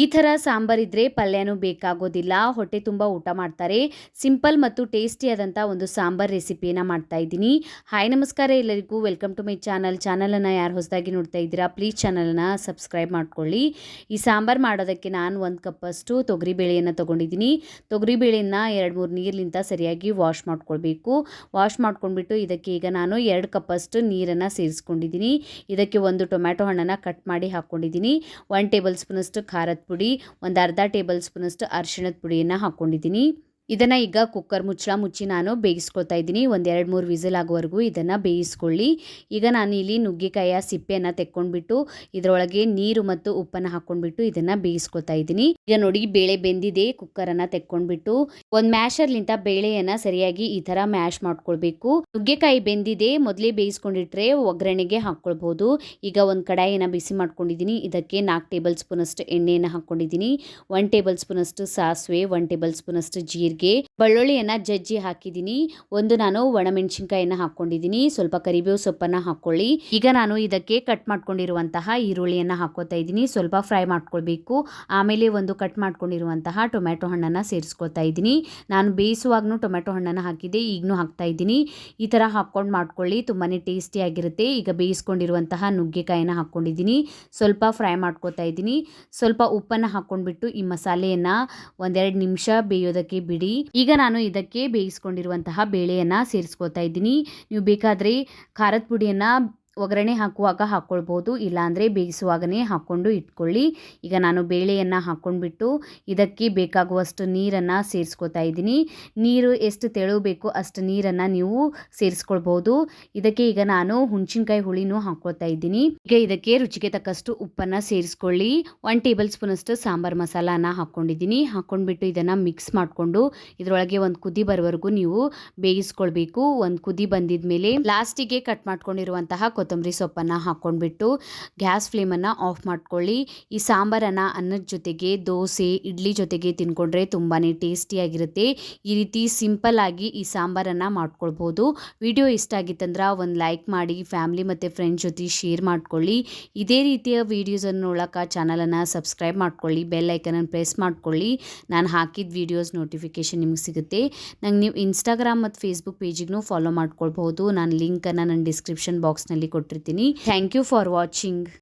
ಈ ಥರ ಸಾಂಬಾರಿದ್ರೆ ಪಲ್ಯನೂ ಬೇಕಾಗೋದಿಲ್ಲ. ಹೊಟ್ಟೆ ತುಂಬ ಊಟ ಮಾಡ್ತಾರೆ. ಸಿಂಪಲ್ ಮತ್ತು ಟೇಸ್ಟಿಯಾದಂಥ ಒಂದು ಸಾಂಬಾರ್ ರೆಸಿಪಿಯನ್ನು ಮಾಡ್ತಾ ಇದ್ದೀನಿ. ಹಾಯ್, ನಮಸ್ಕಾರ ಎಲ್ಲರಿಗೂ. Welcome to my channel. ಚಾನಲನ್ನು ಯಾರು ಹೊಸದಾಗಿ ನೋಡ್ತಾ ಇದ್ದೀರಾ, ಪ್ಲೀಸ್ ಚಾನಲನ್ನು ಸಬ್ಸ್ಕ್ರೈಬ್ ಮಾಡ್ಕೊಳ್ಳಿ. ಈ ಸಾಂಬಾರು ಮಾಡೋದಕ್ಕೆ ನಾನು ಒಂದು ಕಪ್ಪಷ್ಟು ತೊಗರಿಬೇಳೆಯನ್ನು ತೊಗೊಂಡಿದ್ದೀನಿ. ತೊಗರಿಬೇಳೆಯನ್ನು ಎರಡು ಮೂರು ನೀರಿನಿಂದ ಸರಿಯಾಗಿ ವಾಶ್ ಮಾಡ್ಕೊಳ್ಬೇಕು. ವಾಶ್ ಮಾಡ್ಕೊಂಡ್ಬಿಟ್ಟು ಇದಕ್ಕೆ ಈಗ ನಾನು ಎರಡು ಕಪ್ಪಷ್ಟು ನೀರನ್ನು ಸೇರಿಸ್ಕೊಂಡಿದ್ದೀನಿ. ಇದಕ್ಕೆ ಒಂದು ಟೊಮ್ಯಾಟೊ ಹಣ್ಣನ್ನು ಕಟ್ ಮಾಡಿ ಹಾಕ್ಕೊಂಡಿದ್ದೀನಿ ಒನ್ ಟೇಬಲ್ ಸ್ಪೂನಷ್ಟು ಖಾರದ ಪುಡಿ ಒಂದು ಅರ್ಧ ಟೇಬಲ್ ಸ್ಪೂನಷ್ಟು ಅರಿಶಿಣದ ಪುಡಿಯನ್ನು ಹಾಕ್ಕೊಂಡಿದ್ದೀನಿ ಇದನ್ನು ಈಗ ಕುಕ್ಕರ್ ಮುಚ್ಚಳ ಮುಚ್ಚಿ ನಾನು ಬೇಯಿಸ್ಕೊಳ್ತಾ ಇದ್ದೀನಿ. ಒಂದು ಎರಡು ಮೂರು ವಿಸಿಲ್ ಆಗೋವರೆಗೂ ಇದನ್ನು ಬೇಯಿಸ್ಕೊಳ್ಳಿ. ಈಗ ನಾನು ಇಲ್ಲಿ ನುಗ್ಗೆಕಾಯಿಯ ಸಿಪ್ಪೆಯನ್ನು ತೆಕ್ಕೊಂಡ್ಬಿಟ್ಟು, ಇದರೊಳಗೆ ನೀರು ಮತ್ತು ಉಪ್ಪನ್ನು ಹಾಕ್ಕೊಂಡ್ಬಿಟ್ಟು ಇದನ್ನು ಬೇಯಿಸ್ಕೊಳ್ತಾ ಇದ್ದೀನಿ. ಈಗ ನೋಡಿ, ಬೇಳೆ ಬೆಂದಿದೆ ಕುಕ್ಕರನ್ನು ತೆಕ್ಕೊಂಡ್ಬಿಟ್ಟು. ಒಂದು ಮ್ಯಾಶರ್ಲಿಂತ ಬೇಳೆಯನ್ನು ಸರಿಯಾಗಿ ಈ ಥರ ಮ್ಯಾಶ್ ಮಾಡ್ಕೊಳ್ಬೇಕು. ನುಗ್ಗೆಕಾಯಿ ಬೆಂದಿದೆ, ಮೊದಲೇ ಬೇಯಿಸ್ಕೊಂಡಿಟ್ರೆ ಒಗ್ಗರಣೆಗೆ ಹಾಕ್ಕೊಳ್ಬೋದು. ಈಗ ಒಂದು ಕಡಾಯಿನ ಬಿಸಿ ಮಾಡ್ಕೊಂಡಿದ್ದೀನಿ. ಇದಕ್ಕೆ ನಾಲ್ಕು ಟೇಬಲ್ ಸ್ಪೂನಷ್ಟು ಎಣ್ಣೆಯನ್ನು ಹಾಕ್ಕೊಂಡಿದ್ದೀನಿ. ಒನ್ ಟೇಬಲ್ ಸ್ಪೂನಷ್ಟು ಸಾಸಿವೆ ಒನ್ ಟೇಬಲ್ ಸ್ಪೂನಷ್ಟು ಜೀರಿಗೆ کے ಬೆಳ್ಳುಳ್ಳಿಯನ್ನ ಜಜ್ಜಿ ಹಾಕಿದ್ದೀನಿ. ಒಂದು ನಾನು ಒಣಮೆಣಸಿನ್ಕಾಯಿನ ಹಾಕ್ಕೊಂಡಿದ್ದೀನಿ. ಸ್ವಲ್ಪ ಕರಿಬೇವು ಸೊಪ್ಪನ್ನು ಹಾಕ್ಕೊಳ್ಳಿ ಈಗ ನಾನು ಇದಕ್ಕೆ ಕಟ್ ಮಾಡ್ಕೊಂಡಿರುವಂತಹ ಈರುಳ್ಳಿಯನ್ನು ಹಾಕೋತಾ ಇದ್ದೀನಿ. ಸ್ವಲ್ಪ ಫ್ರೈ ಮಾಡ್ಕೊಳ್ಬೇಕು. ಆಮೇಲೆ ಒಂದು ಕಟ್ ಮಾಡ್ಕೊಂಡಿರುವಂತಹ ಟೊಮ್ಯಾಟೊ ಹಣ್ಣನ್ನು ಸೇರಿಸ್ಕೊತಾ ಇದ್ದೀನಿ. ನಾನು ಬೇಯಿಸುವಾಗೂ ಟೊಮ್ಯಾಟೊ ಹಣ್ಣನ್ನು ಹಾಕಿದ್ದೆ. ಈಗಲೂ ಹಾಕ್ತಾ ಇದ್ದೀನಿ. ಈ ಥರ ಹಾಕ್ಕೊಂಡು ಮಾಡ್ಕೊಳ್ಳಿ. ತುಂಬಾ ಟೇಸ್ಟಿಯಾಗಿರುತ್ತೆ ಈಗ ಬೇಯಿಸ್ಕೊಂಡಿರುವಂತಹ ನುಗ್ಗೆಕಾಯಿನ ಹಾಕ್ಕೊಂಡಿದ್ದೀನಿ. ಸ್ವಲ್ಪ ಫ್ರೈ ಮಾಡ್ಕೊತಾ ಇದ್ದೀನಿ. ಸ್ವಲ್ಪ ಉಪ್ಪನ್ನು ಹಾಕ್ಕೊಂಡ್ಬಿಟ್ಟು ಈ ಮಸಾಲೆಯನ್ನು ಒಂದೆರಡು ನಿಮಿಷ ಬೇಯೋದಕ್ಕೆ ಬಿಡಿ. ಈಗ ನಾನು ಇದಕ್ಕೆ ಬೇಯಿಸ್ಕೊಂಡಿರುವಂತಹ ಬೇಳೆಯನ್ನು ಸೇರಿಸ್ಕೊತಾ ಇದ್ದೀನಿ. ನೀವು ಬೇಕಾದರೆ ಖಾರದ ಪುಡಿಯನ್ನು ಒಗ್ಗರಣೆ ಹಾಕುವಾಗ ಹಾಕ್ಕೊಳ್ಬೋದು ಇಲ್ಲಾಂದರೆ ಬೇಯಿಸುವಾಗನೇ ಹಾಕ್ಕೊಂಡು ಇಟ್ಕೊಳ್ಳಿ. ಈಗ ನಾನು ಬೇಳೆಯನ್ನು ಹಾಕ್ಕೊಂಡ್ಬಿಟ್ಟು ಇದಕ್ಕೆ ಬೇಕಾಗುವಷ್ಟು ನೀರನ್ನು ಸೇರಿಸ್ಕೊತಾ ಇದ್ದೀನಿ. ನೀರು ಎಷ್ಟು ತೆಳು ಅಷ್ಟು ನೀರನ್ನು ನೀವು ಸೇರಿಸ್ಕೊಳ್ಬೋದು. ಇದಕ್ಕೆ ಈಗ ನಾನು ಹುಣಸಿನ್ಕಾಯಿ ಹುಳಿನೂ ಹಾಕ್ಕೊಳ್ತಾ ಇದ್ದೀನಿ. ಈಗ ಇದಕ್ಕೆ ರುಚಿಗೆ ತಕ್ಕಷ್ಟು ಉಪ್ಪನ್ನು ಸೇರಿಸ್ಕೊಳ್ಳಿ. ಒನ್ ಟೇಬಲ್ ಸ್ಪೂನಷ್ಟು ಸಾಂಬಾರು ಮಸಾಲಾನ ಹಾಕ್ಕೊಂಡಿದ್ದೀನಿ. ಹಾಕ್ಕೊಂಡ್ಬಿಟ್ಟು ಇದನ್ನು ಮಿಕ್ಸ್ ಮಾಡಿಕೊಂಡು ಇದರೊಳಗೆ ಒಂದು ಕುದಿ ಬರೋವರೆಗೂ ನೀವು ಬೇಯಿಸ್ಕೊಳ್ಬೇಕು. ಒಂದು ಕುದಿ ಬಂದಿದ ಮೇಲೆ ಲಾಸ್ಟಿಗೆ ಕಟ್ ಮಾಡ್ಕೊಂಡಿರುವಂತಹ ಕೊತ್ತಂಬರಿ ಸೊಪ್ಪನ್ನು ಹಾಕ್ಕೊಂಡ್ಬಿಟ್ಟು ಗ್ಯಾಸ್ ಫ್ಲೇಮನ್ನು ಆಫ್ ಮಾಡ್ಕೊಳ್ಳಿ. ಈ ಸಾಂಬಾರನ್ನು ಅನ್ನದ ಜೊತೆಗೆ ದೋಸೆ, ಇಡ್ಲಿ ಜೊತೆಗೆ ತಿನ್ಕೊಂಡ್ರೆ ತುಂಬಾ ಟೇಸ್ಟಿಯಾಗಿರುತ್ತೆ. ಈ ರೀತಿ ಸಿಂಪಲ್ ಆಗಿ ಈ ಸಾಂಬಾರನ್ನು ಮಾಡ್ಕೊಳ್ಬೋದು. ವಿಡಿಯೋ ಇಷ್ಟ ಆಗಿತ್ತಂದ್ರೆ ಒಂದು ಲೈಕ್ ಮಾಡಿ, ಫ್ಯಾಮಿಲಿ ಮತ್ತು ಫ್ರೆಂಡ್ಸ್ ಜೊತೆ ಶೇರ್ ಮಾಡ್ಕೊಳ್ಳಿ. ಇದೇ ರೀತಿಯ ವೀಡಿಯೋಸನ್ನು ನೋಡೋಕೆ ಚಾನಲನ್ನು ಸಬ್ಸ್ಕ್ರೈಬ್ ಮಾಡ್ಕೊಳ್ಳಿ, ಬೆಲ್ ಐಕನನ್ನು ಪ್ರೆಸ್ ಮಾಡ್ಕೊಳ್ಳಿ. ನಾನು ಹಾಕಿದ ವೀಡಿಯೋಸ್ ನೋಟಿಫಿಕೇಷನ್ ನಿಮಗೆ ಸಿಗುತ್ತೆ. ನಂಗೆ ನೀವು ಇನ್ಸ್ಟಾಗ್ರಾಮ್ ಮತ್ತು ಫೇಸ್ಬುಕ್ ಪೇಜಿಗೂ ಫಾಲೋ ಮಾಡ್ಕೊಳ್ಬಹುದು ನಾನು ಲಿಂಕನ್ನು ನನ್ನ ಡಿಸ್ಕ್ರಿಪ್ಷನ್ ಬಾಕ್ಸ್ನಲ್ಲಿ ಕೊಟ್ಟಿರ್ತೀನಿ. Thank you for watching